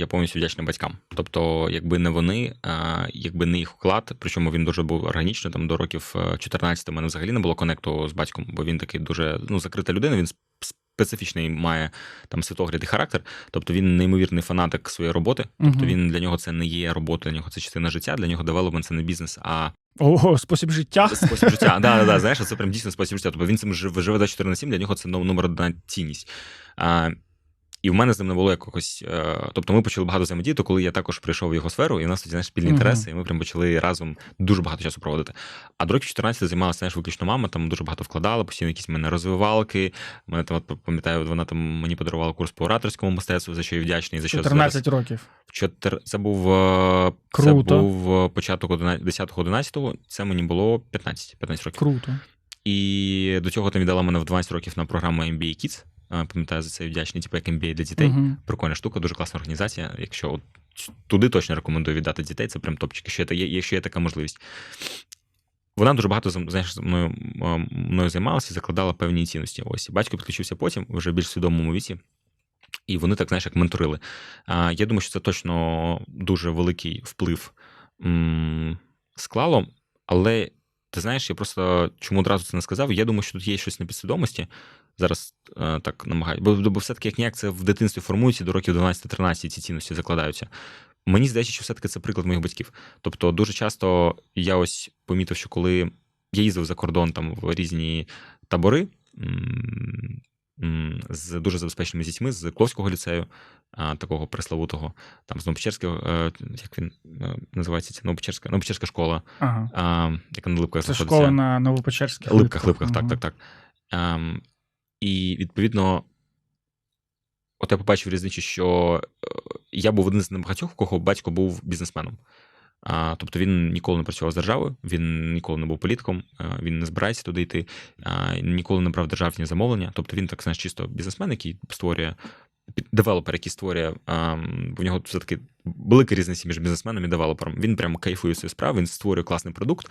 Я повністю вдячний батькам. Тобто, якби не вони, якби не їх вклад, причому він дуже був органічний, там до років е, 14 у мене взагалі не було конекту з батьком, бо він такий дуже ну, закрита людина, він специфічний має там світогляд і характер. Тобто він неймовірний фанатик своєї роботи. Тобто він для нього це не є робота, для нього це частина життя, для нього девелопмент це не бізнес, а Ого, спосіб життя. спосіб життя. Да, да, да, знаєш, це прям дійсно спосіб життя. Тобто він цим жив- живе 24 на 7, для нього це номер одна цінність. А, і в мене з ним не було якогось. е, Тобто ми почали багато взаємодіяти, коли я також прийшов в його сферу, і у нас тоді знаєш, спільні інтереси, і ми прям почали разом дуже багато часу проводити. А до років 14 займалася знаєш, виключно мама, там дуже багато вкладала, постійно якісь в мене розвивалки. Мене там от, пам'ятаю, вона там мені подарувала курс по ораторському мистецтву, за що я вдячний, за що 14 років. чотир... Це був, е, це Круто. був е, початок 10-11, це мені було 15, 15 років. Круто. І до цього там віддала мене в 12 років на програму MBA Kids. Пам'ятаю, за це вдячний, типу як MBA для дітей. Мгм. Прикольна штука, дуже класна організація. Якщо от туди точно рекомендую віддати дітей, це прям топчик, якщо є, якщо є така можливість. Вона дуже багато знаєш, мною, мною займалася закладала певні цінності. Ось батько підключився потім, вже в більш свідомому віці. І вони так, знаєш, як менторили. А, я думаю, що це точно дуже великий вплив м, склало, але ти знаєш, я просто чому одразу це не сказав. Я думаю, що тут є щось на підсвідомості. Зараз е, так намагаюся. Бо, бо все-таки як ніяк це в дитинстві формується до років 12-13 ці цінності закладаються. Мені здається, що все-таки це приклад моїх батьків. Тобто, дуже часто я ось помітив, що коли я їздив за кордон там в різні табори з дуже забезпеченими дітьми з Кловського ліцею, такого пресловутого, там з Новопечерського, е, як він е, називається ця Новопечерська, Новопечерська школа, Ага. яка на Липках Це школа на Новопечерських Липках, липках, так, Ага. так, так. Ем, і відповідно, от я побачив різницю, що е, я був один з небагатьох, у кого батько був бізнесменом. А, тобто він ніколи не працював з державою, він ніколи не був політиком, він не збирається туди йти, а, ніколи не брав державні замовлення. Тобто він так знаєш, чисто бізнесмен, який створює девелопер, який створює, а, в нього все-таки велика різниця між бізнесменом і девелопером. Він прямо кайфує свою справу, він створює класний продукт.